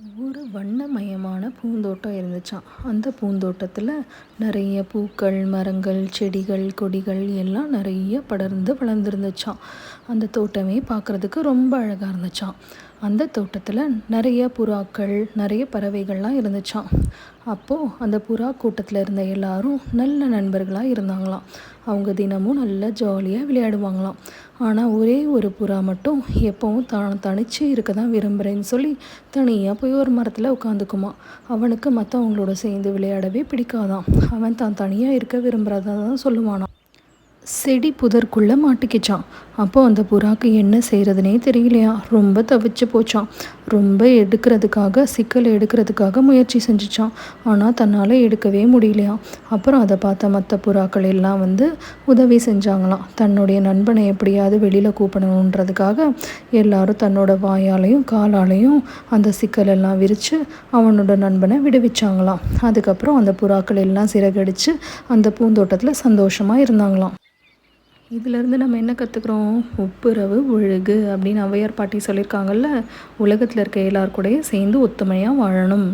ஒரு வண்ணமயமான பூந்தோட்டம் இருந்துச்சாம். அந்த பூந்தோட்டத்தில் நிறைய பூக்கள் மரங்கள் செடிகள் கொடிகள் எல்லாம் நிறைய படர்ந்து வளர்ந்துருந்துச்சாம். அந்த தோட்டமே பார்க்குறதுக்கு ரொம்ப அழகாக இருந்துச்சாம். அந்த தோட்டத்தில் நிறைய புறாக்கள் நிறைய பறவைகள்லாம் இருந்துச்சாம். அப்போது அந்த புறா கூட்டத்தில் இருந்த எல்லாரும் நல்ல நண்பர்களாக இருந்தாங்களாம். அவங்க தினமும் நல்லா ஜாலியாக விளையாடுவாங்களாம். ஆனால் ஒரே ஒரு புறா மட்டும் எப்போவும் தான் தனிச்சு இருக்க தான் விரும்புகிறேன்னு சொல்லி தனியாக போய் ஒரு மரத்தில் உட்காந்துக்குமா அவனுக்கு மற்றவங்களோட சேர்ந்து விளையாடவே பிடிக்காதாம். அவன் தான் தனியாக இருக்க விரும்புகிறதா தான் சொல்லுவானான் செடி புதற்குள்ளே மாட்டிக்கிச்சான். அப்போ அந்த புறாக்கு என்ன செய்கிறதுனே தெரியலையா? ரொம்ப தவிச்சு போச்சான். ரொம்ப எடுக்கிறதுக்காக சிக்கல் எடுக்கிறதுக்காக முயற்சி செஞ்சுச்சான். ஆனால் தன்னால் எடுக்கவே முடியலையா? அப்புறம் அதை பார்த்த மற்ற புறாக்கள் எல்லாம் வந்து உதவி செஞ்சாங்களாம். தன்னுடைய நண்பனை எப்படியாவது வெளியில் கூப்பிடணுன்றதுக்காக எல்லாரும் தன்னோட வாயாலையும் காலாலையும் அந்த சிக்கலெல்லாம் விரித்து அவனோட நண்பனை விடுவிச்சாங்களாம். அதுக்கப்புறம் அந்த புறாக்கள் எல்லாம் சிறகடிச்சு அந்த பூந்தோட்டத்தில் சந்தோஷமாக இருந்தாங்களாம். இதிலேருந்து நம்ம என்ன கற்றுக்குறோம் ஒப்புரவு ஒழுகு அப்படின்னு ஔவையார் பாட்டி சொல்லியிருக்காங்கல்ல உலகத்தில் இருக்க எல்லாருக்கூடையும் சேர்ந்து ஒத்துமையாக வாழணும்.